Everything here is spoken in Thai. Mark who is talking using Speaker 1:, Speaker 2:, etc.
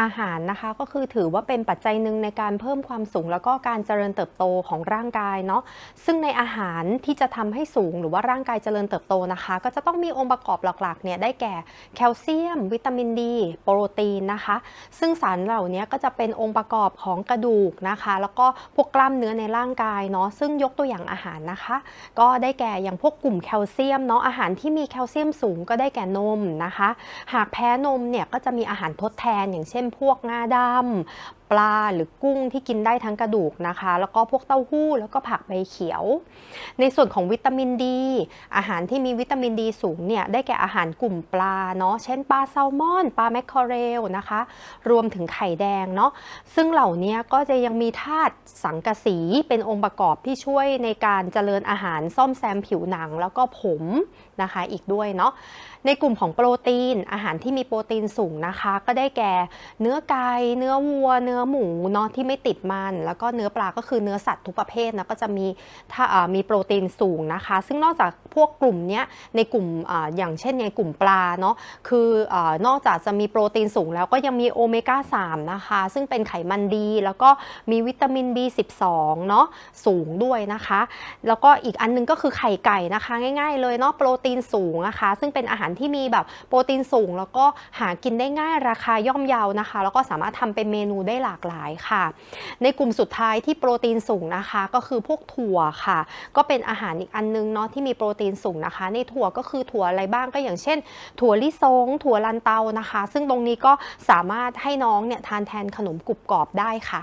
Speaker 1: อาหารนะคะก็คือถือว่าเป็นปัจจัยหนึ่งในการเพิ่มความสูง แล้วก็การเจริญเติบโตของร่างกายเนาะซึ่งในอาหารที่จะทำให้สูงหรือว่าร่างกายเจริญเติบโตนะคะ ก็จะต้องมีองค์ประกอบหลักๆเนี่ยได้แก่แคลเซียม วิตามินดีโปรตีนนะคะ ซึ่งสารเหล่านี้ก็จะเป็นองค์ประกอบของกระดูกนะคะ แล้วก็พวกกล้ามเนื้อในร่างกายเนาะซึ่งยกตัวอย่างอาหารนะคะ ก็ได้แก่อย่างพวกกลุ่มแคลเซียมเนาะอาหารที่มีแคลเซียมสูงก็ได้แก่นมนะคะ หากแพ้นมเนี่ยก็จะมีอาหารทดแทนอย่างเช่นพวกงาดำปลาหรือกุ้งที่กินได้ทั้งกระดูกนะคะ แล้วก็พวกเต้าหู้แล้วก็ผักใบเขียว ในส่วนของวิตามินดี อาหารที่มีวิตามินดีสูงเนี่ยได้แก่อาหารกลุ่มปลาเนาะเช่นปลาแซลมอนปลาแมคเคอเรลนะคะ รวมถึงไข่แดงเนาะซึ่งเหล่านี้ก็จะยังมีธาตุสังกะสีเป็นองค์ประกอบที่ช่วยในการเจริญอาหารซ่อมแซมผิวหนังแล้วก็ผมนะคะอีกด้วยเนาะในกลุ่มของโปรตีนอาหารที่มีโปรตีนสูงนะคะ ก็ได้แก่เนื้อไก่เนื้อวัวเนื้อื้อหมูเนาะที่ไม่ติดมัน แล้วก็เนื้อปลาก็คือเนื้อสัตว์ทุกประเภทนะก็จะมีถ้ามีโปรตีนสูงนะคะ ซึ่งนอกจากพวกกลุ่มเนี้ยในกลุ่มออย่างเช่นในกลุ่มปลาเนาะคืออนอกจากจะมีโปรตีนสูงแล้วก็ยังมีโอเมก้า3นะคะ ซึ่งเป็นไขมันดี แล้วก็มีวิตามิน B12 เนาะสูงด้วยนะคะ แล้วก็อีกอันนึงก็คือไข่ไก่นะคะ ง่าย ๆ เลยเนาะโปรตีนสูงนะคะ ซึ่งเป็นอาหารที่มีแบบโปรตีนสูง แล้วก็หากินได้ง่ายราคาย่อมเยานะคะ แล้วก็สามารถทำเป็นเมนูได้หลลากหลายค่ะ ในกลุ่มสุดท้ายที่โปรตีนสูงนะคะ ก็คือพวกถั่วค่ะ ก็เป็นอาหารอีกอันนึงเนาะที่มีโปรตีนสูงนะคะ ในถั่วก็คือถั่วอะไรบ้างก็อย่างเช่น ถั่วลิสง ถั่วลันเตานะคะ ซึ่งตรงนี้ก็สามารถให้น้องเนี่ยทานแทนขนมกรุบกรอบได้ค่ะ